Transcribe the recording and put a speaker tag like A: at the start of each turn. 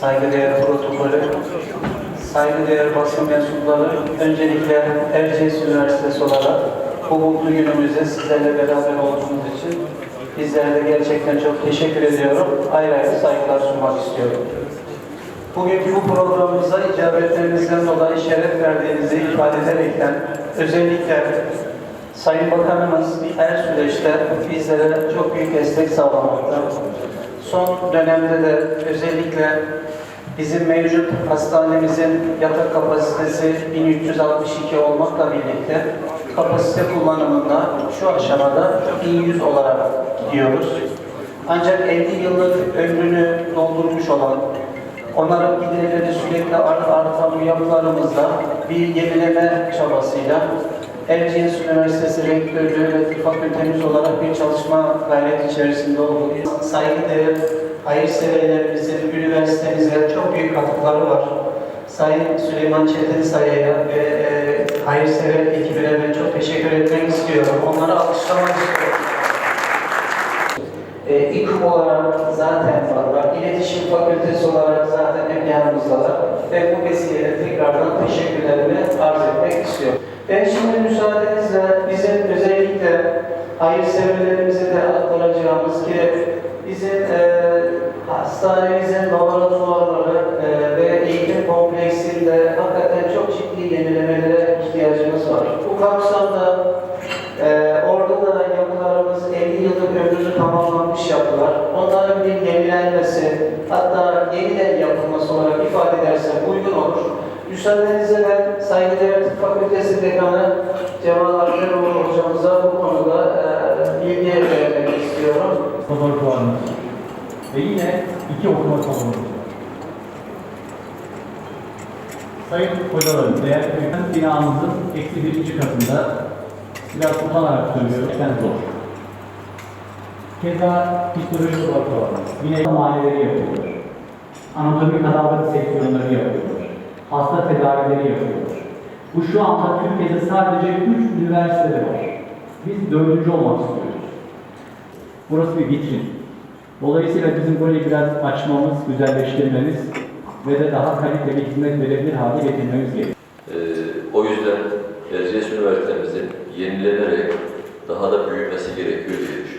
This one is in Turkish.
A: saygıdeğer protokolü, saygıdeğer basın mensupları, öncelikle Erciyes Üniversitesi olarak bu mutlu günümüzde sizlerle beraber olduğunuz için bizlere de gerçekten çok teşekkür ediyorum. Ayrı ayrı saygılar sunmak istiyorum. Bugünkü bu programımıza icabetlerinizden dolayı şeref verdiğinizi ifade ederekten özellikle Sayın Bakanımız her süreçte bizlere çok büyük destek sağlamakta. Son dönemde de özellikle bizim mevcut hastanemizin yatak kapasitesi 1362 olmakla birlikte kapasite kullanımında şu aşamada 1100 olarak gidiyoruz. Ancak 50 yıllık ömrünü doldurmuş olan onarım giderleri sürekli art artan bu yapılarımızda bir yenileme çabasıyla Erciyes Üniversitesi Rektörlüğü ve Tıp Fakültemiz olarak bir çalışma gayreti içerisinde olduk. Saygıdeğer hayırseverlerimizin üniversitemize çok büyük katkıları var. Sayın Süleyman Çetinsaya'ya ve e, hayırsever ekibine ben çok teşekkür etmek istiyorum. Onları alkışlamak istiyorum. E, olarak zaten varlar. İletişim Fakültesi olarak zaten hep yanımızdalar. Ve bu vesileyle tekrardan teşekkürlerimi arz etmek istiyorum. Ben şimdi müsaadenizle bizim özellikle hayırseverlerimize de aktaracağımız ki bizim e, hastanemizin laboratuvarları e, ve eğitim kompleksinde hakikaten çok ciddi yenilemelere ihtiyacımız var. Bu kapsamda ee, orada da yapılarımız 50 yıllık ömrünü tamamlanmış yapılar. Onların bir yenilenmesi, hatta yeniden yapılması olarak ifade edersem. Müsaadenizle ben saygıdeğer Tıp Fakültesi Dekanı Cemal Akderoğlu hocamıza bu konuda e, bilgi vermek istiyorum.
B: laboratuvarımız ve yine iki okuma var. Sayın hocalarım, değerli öğretmen binamızın eksi birinci katında biraz utanarak söylüyorum, gerçekten zor. Keza histoloji laboratuvarımız, yine muayeneleri yapıyorlar. Anatomi kadavra seksiyonları yapıyorlar. Hasta tedavileri yapıyorlar. Bu şu anda Türkiye'de sadece üç üniversitede var. Biz dördüncü olmak istiyoruz. Burası bir vitrin. Dolayısıyla bizim burayı biraz açmamız, güzelleştirmemiz ve de daha kaliteli hizmet verebilir hale getirmemiz gerekiyor.
C: Ee, o yüzden Erciyes Üniversitemizin yenilenerek daha da büyümesi gerekiyor diye